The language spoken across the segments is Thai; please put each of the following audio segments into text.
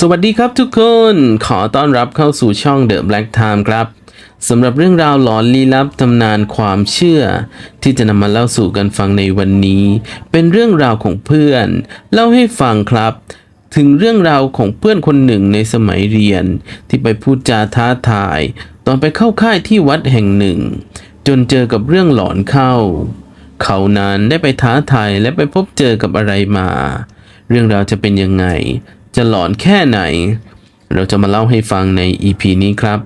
สวัสดีครับทุกคน ขอต้อนรับเข้าสู่ช่อง The Black Time ครับสำหรับเรื่องราวหลอนลี้ลับตำนานความเชื่อ ที่จะนำมาเล่าสู่กันฟังในวันนี้ เป็นเรื่องราวของเพื่อน เล่าให้ฟังครับ ถึงเรื่องราวของเพื่อนคนหนึ่งในสมัยเรียน ที่ไปพูดจาท้าทาย ตอนไปเข้าค่ายที่วัดแห่งหนึ่ง จนเจอกับเรื่องหลอนเข้า เขานั้นได้ไปท้าทายและไปพบเจอกับอะไรมา เรื่องราวจะเป็นยังไง จะหลอนแค่ไหน เราจะมาเล่าให้ฟังใน EP นี้ครับ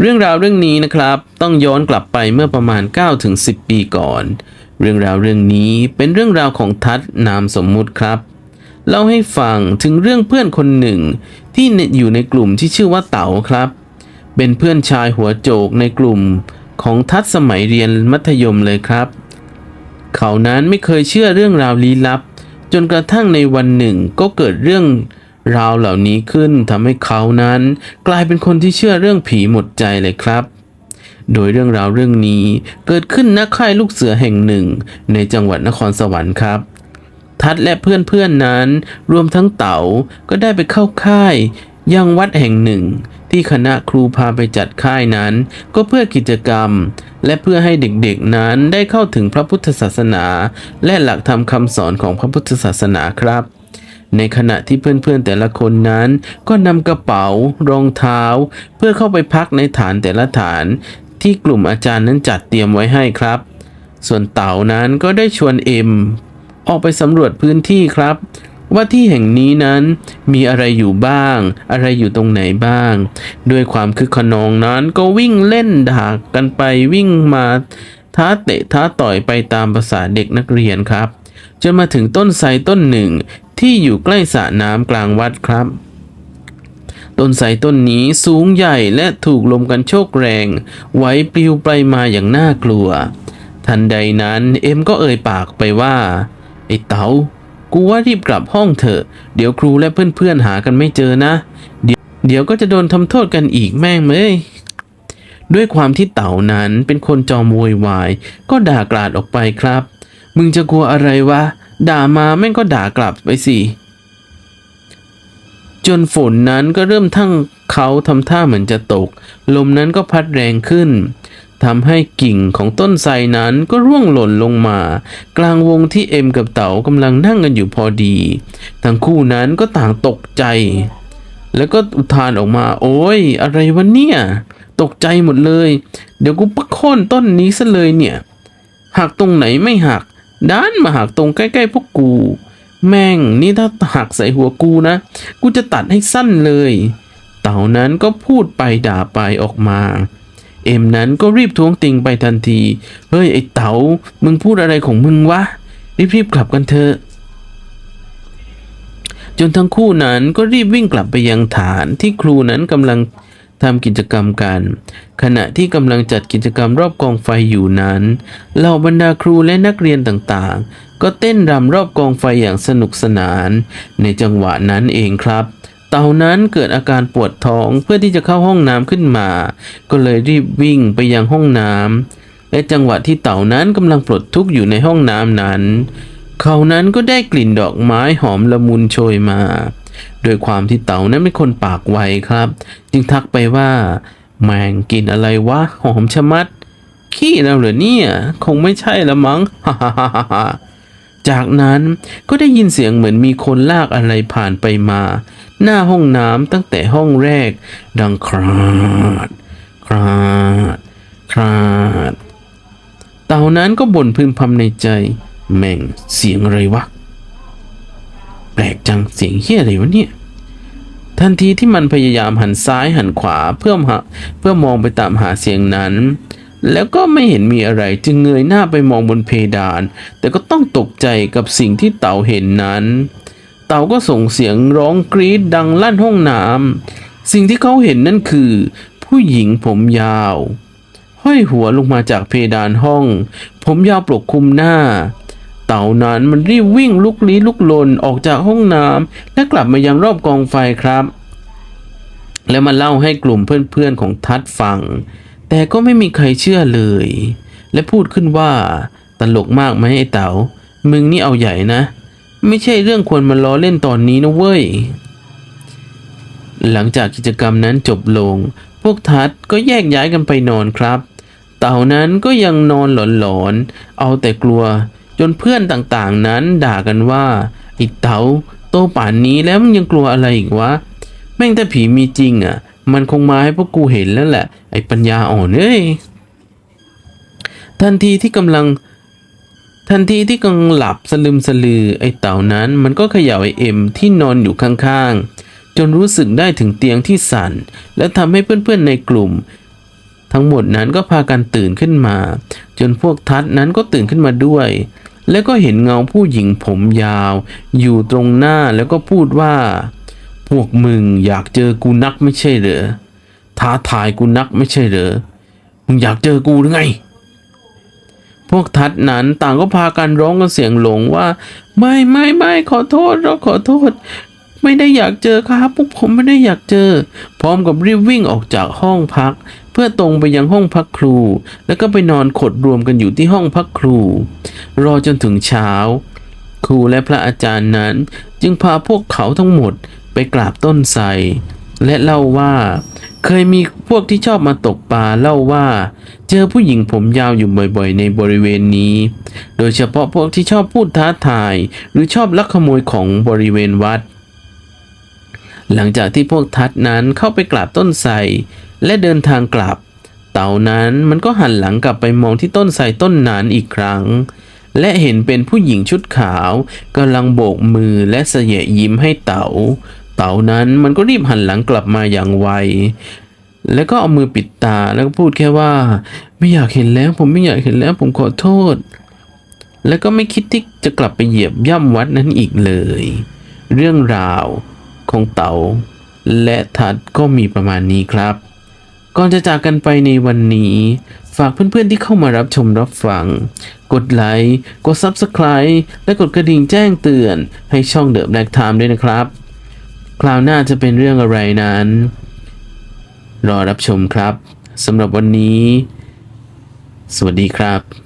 เรื่องราวเรื่องนี้นะครับต้องย้อนกลับไปเมื่อประมาณ 9-10ปีก่อน เรื่องราวเรื่องนี้เป็นเรื่องราวของทัศน์นามสมมุติครับเล่าให้ฟังถึงเรื่องเพื่อนคนหนึ่ง ที่อยู่ในกลุ่มที่ชื่อว่าเต๋าครับ เป็นเพื่อนชายหัวโจกในกลุ่ม ของทัศสมัยเรียนมัธยมเลยครับ เขานั้นไม่เคยเชื่อเรื่องราวลี้ลับ จนกระทั่งในวันหนึ่งก็เกิดเรื่องราวเหล่านี้ขึ้นทำให้เขานั้น กลายเป็นคนที่เชื่อเรื่องผีหมดใจเลยครับ โดยเรื่องราวเรื่องนี้เกิดขึ้นณค่ายลูกเสือแห่งหนึ่ง ในจังหวัดนครสวรรค์ครับ ทัดและเพื่อนๆนั้นรวมทั้งเต๋าก็ได้ไปเข้าค่ายยังวัดแห่งหนึ่ง ที่คณะครูพาไปจัดค่ายนั้น ก็เพื่อกิจกรรม และเพื่อให้เด็กๆนั้นได้เข้าถึงพระพุทธศาสนา และหลักธรรมคำสอนของพระพุทธศาสนาครับ ในขณะที่เพื่อนๆแต่ละคนนั้น ก็นำกระเป๋ารองเท้า เพื่อเข้าไปพักในฐานแต่ละฐาน ที่กลุ่มอาจารย์นั้นจัดเตรียมไว้ให้ครับ ส่วนเต๋านั้นก็ได้ชวนเอ็มออกไปสำรวจพื้นที่ครับ ว่าที่แห่งนี้นั้นมีอะไรอยู่บ้าง อะไรอยู่ตรงไหนบ้าง ด้วยความคึกขนองนั้นก็วิ่งเล่นด่ากันไปวิ่งมาท้าเตะท้าต่อยไปตามภาษาเด็กนักเรียนครับ จนมาถึงต้นไทรต้นหนึ่งที่อยู่ใกล้สระน้ำกลางวัดครับ ต้นไทรต้นนี้สูงใหญ่และถูกลมกันโชกแรง ไหวปลิวไปมาอย่างน่ากลัว ทันใดนั้นเอ็มก็เอ่ยปากไปว่า ไอ้เต๋า กูว่ารีบกลับห้องเถอะ เดี๋ยวครูและเพื่อนๆหากันไม่เจอนะ เดี๋ยวเดี๋ยวก็จะโดนทำโทษกันอีกแม่งเมยด้วยความที่เต๋านั้นเป็นคนจอมโวยวาย ก็ด่ากราดออกไปครับ มึงจะกลัวอะไรวะ ด่ามาแม่งก็ด่ากลับไปสิจนฝนนั้นก็เริ่มทั้งเขาทำท่าเหมือนจะตก ลมนั้นก็พัดแรงขึ้น ทำให้กิ่งของต้นไทรนั้นก็ร่วงหล่นลงมา กลางวงที่เอ็มกับเต๋ากำลังนั่งกันอยู่พอดี ทั้งคู่นั้นก็ต่างตกใจ แล้วก็อุทานออกมา โอ้ย อะไรวะเนี่ย ตกใจหมดเลย เดี๋ยวกูปักโค่นต้นนี้ซะเลยเนี่ยหักตรงไหนไม่หักด้านมาหักตรงใกล้ๆพวกกู แม่งนี่ถ้าหักใส่หัวกูนะ กูจะตัดให้สั้นเลย เต่านั้นก็พูดไปด่าไปออกมา เอ็มนั้นก็รีบท้วงติงไปทันที เฮ้ย ไอ้เต๋า มึงพูดอะไรของมึงวะ รีบๆกลับกันเถอะ จนทั้งคู่นั้นก็รีบวิ่งกลับไปยังฐานที่ครูนั้นกำลังทำกิจกรรมกัน ขณะที่กำลังจัดกิจกรรมรอบกองไฟอยู่นั้น เหล่าบรรดาครูและนักเรียนต่างๆ ก็เต้นรำรอบกองไฟอย่างสนุกสนาน ในจังหวะนั้นเองครับ ต่านั้นเกิดอาการปวดท้องเพื่อที่จะเข้าห้องน้ำขึ้นมา ก็เลยรีบวิ่งไปยังห้องน้ำและจังหวะที่เต่านั้นกำลังปลดทุกข์อยู่ในห้องน้ำนั้น เขานั้นก็ได้กลิ่นดอกไม้หอมละมุนโชยมา โดยความที่เต่านั้นเป็นคนปากไวครับ จึงทักไปว่า แมงกินอะไรวะหอมชะมัด ขี้แล้วเหรอเนี่ย คงไม่ใช่ละมั้งฮ่าฮ่าฮ่าฮ่าจากนั้นก็ได้ยินเสียงเหมือนมีคนลากอะไรผ่านไปมา หน้าห้องน้ำตั้งแต่ห้องแรก ดังคราด คราด คราด เต่านั้นก็บ่นพึมพำในใจ แม่งเสียงอะไรวะ แปลกจังเสียงเฮี้ยอะไรวะเนี่ยทันทีที่มันพยายามหันซ้ายหันขวาเพื่อหาเพื่อมองไปตามหาเสียงนั้น แล้วก็ไม่เห็นมีอะไรจึงเงยหน้าไปมองบนเพดาน แต่ก็ต้องตกใจกับสิ่งที่เต่าเห็นนั้น เต่าก็ส่งเสียงร้องกรีดดังลั่นห้องน้ำสิ่งที่เขาเห็นนั่นคือ ผู้หญิงผมยาว ห้อยหัวลงมาจากเพดานห้อง ผมยาวปกคลุมหน้า เต่านั้นมันรีบวิ่งลุกลี้ลุกลนออกจากห้องน้ำและกลับมายังรอบกองไฟครับ แล้วมาเล่าให้กลุ่มเพื่อนๆของทัดฟัง แต่ก็ไม่มีใครเชื่อเลย และพูดขึ้นว่า ตลกมากไหมไอ้เต๋ามึงนี่เอาใหญ่นะ ไม่ใช่เรื่องควรมาล้อเล่นตอนนี้นะเว้ย หลังจากกิจกรรมนั้นจบลง พวกทัดก็แยกย้ายกันไปนอนครับ เต่านั้นก็ยังนอนหลอนๆ เอาแต่กลัว จนเพื่อนต่างๆนั้นด่ากันว่าไอ้เต๋าโตป่านนี้แล้วมึงยังกลัวอะไรอีกวะ แม่งถ้าผีมีจริงอะ มันคงมาให้พวกกูเห็นแล้วแหละ ไอ้ปัญญาอ่อนเอ้ยทันทีที่กำลัง ทันทีที่กำลังหลับสลึมสลือไอ้เต่านั้นมันก็เขย่าไอเอ็มที่นอนอยู่ข้างๆ จนรู้สึกได้ถึงเตียงที่สั่น และทำให้เพื่อนๆในกลุ่ม ทั้งหมดนั้นก็พากันตื่นขึ้นมา จนพวกทัดนั้นก็ตื่นขึ้นมาด้วย แล้วก็เห็นเงาผู้หญิงผมยาว อยู่ตรงหน้าแล้วก็พูดว่า พวกมึงอยากเจอกูนักไม่ใช่เหรอท้าทายกูนักไม่ใช่เหรอมึงอยากเจอกูหรือไง พวกทัดนั้นต่างก็พากันร้องกันเสียงหลงว่า ไม่ไม่ไม่ขอโทษเราขอโทษ ไม่ได้อยากเจอครับพวกผมไม่ได้อยากเจอ พร้อมกับรีบวิ่งออกจากห้องพัก เพื่อตรงไปยังห้องพักครู แล้วก็ไปนอนขดรวมกันอยู่ที่ห้องพักครู รอจนถึงเช้า ครูและพระอาจารย์นั้น จึงพาพวกเขาทั้งหมดไปกราบต้นไทรและเล่าว่า เคยมีพวกที่ชอบมาตกปลาเล่าว่า เจอผู้หญิงผมยาวอยู่บ่อยๆ ในบริเวณนี้ โดยเฉพาะพวกที่ชอบพูดท้าทาย หรือชอบลักขโมยของบริเวณวัด หลังจากที่พวกทัดนั้นเข้าไปกราบต้นไทรและเดินทางกลับ เต่านั้นมันก็หันหลังกลับไปมองที่ต้นไทรต้นนั้นอีกครั้ง และเห็นเป็นผู้หญิงชุดขาวกำลังโบกมือและเสยยิ้มให้เต่า เต่านั้นมันก็รีบหันหลังกลับมาอย่างไว แล้วก็เอามือปิดตาแล้วก็พูดแค่ว่า ไม่อยากเห็นแล้วผมไม่อยากเห็นแล้วผมขอโทษ แล้วก็ไม่คิดที่จะกลับไปเหยียบย่ำวัดนั้นอีกเลย เรื่องราวของเต๋าและทัดก็มีประมาณนี้ครับ ก่อนจะจากกันไปในวันนี้ ฝากเพื่อนๆที่เข้ามารับชมรับฟัง กดไลค์ กด Subscribe และกดกระดิ่งแจ้งเตือนให้ช่องเดอะแบล็กไทม์ด้วยนะครับ คราวหน้าจะเป็นเรื่องอะไรนั้น รอรับชมครับสำหรับวันนี้ สวัสดีครับ